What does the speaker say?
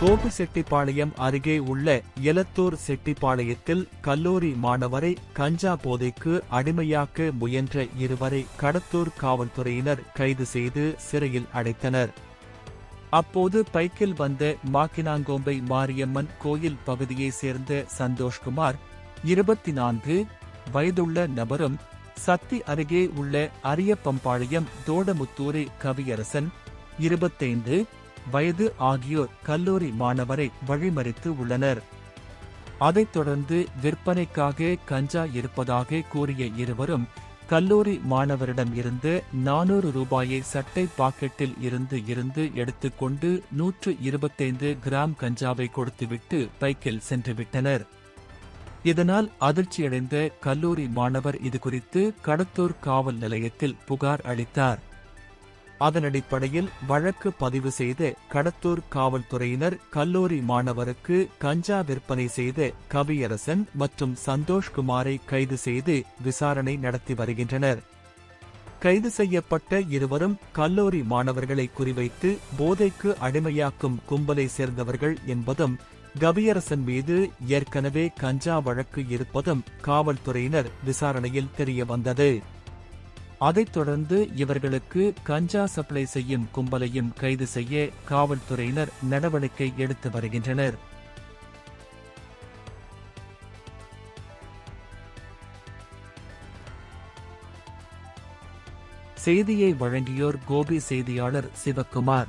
கோபிசெட்டிப்பாளையம் அருகே உள்ள எலத்தூர் செட்டிப்பாளையத்தில் கல்லூரி மாணவரை கஞ்சா போதைக்கு அடிமையாக்க முயன்ற இருவரை கடத்தூர் காவல்துறையினர் கைது செய்து சிறையில் அடைத்தனர். அப்போது பைக்கில் வந்த மாக்கினாங்கோம்பை மாரியம்மன் கோயில் பகுதியைச் சேர்ந்த சந்தோஷ்குமார் இருபத்தி நான்கு வயதுள்ள நபரும் சத்தி அருகே உள்ள அரியப்பம்பாளையம் தோடமுத்தூரை கவியரசன் இருபத்தைந்து வயது ஆகியோர் கல்லூரி மாணவரை வழிமறித்து உள்ளனர். அதைத் தொடர்ந்து விற்பனைக்காக கஞ்சா இருப்பதாக கூறிய இருவரும் கல்லூரி மாணவரிடம் இருந்து நானூறு ரூபாயை சட்டை பாக்கெட்டில் இருந்து இருந்து எடுத்துக்கொண்டு நூற்று இருபத்தைந்து கிராம் கஞ்சாவை கொடுத்துவிட்டு பைக்கில் சென்றுவிட்டனர். இதனால் அதிர்ச்சியடைந்த கல்லூரி மாணவர் இதுகுறித்து கடத்தூர் காவல் நிலையத்தில் புகார் அளித்தார். அதன் அடிப்படையில் வழக்கு பதிவு செய்து கடத்தூர் காவல்துறையினர் கல்லூரி மாணவருக்கு கஞ்சா விற்பனை செய்த கவியரசன் மற்றும் சந்தோஷ்குமாரை கைது செய்து விசாரணை நடத்தி வருகின்றனர். கைது செய்யப்பட்ட இருவரும் கல்லூரி மாணவர்களை குறிவைத்து போதைக்கு அடிமையாக்கும் கும்பலை சேர்ந்தவர்கள் என்பதும் கவியரசன் மீது ஏற்கனவே கஞ்சா வழக்கு இருப்பதும் காவல்துறையினர் விசாரணையில் தெரிய வந்தது அதைத் தொடர்ந்து இவர்களுக்கு கஞ்சா சப்ளை செய்யும் கும்பலையும் கைது செய்ய காவல்துறையினர் நடவடிக்கை எடுத்து வருகின்றனர். செய்தியை வழங்கியோர் கோபி செய்தியாளர் சிவக்குமார்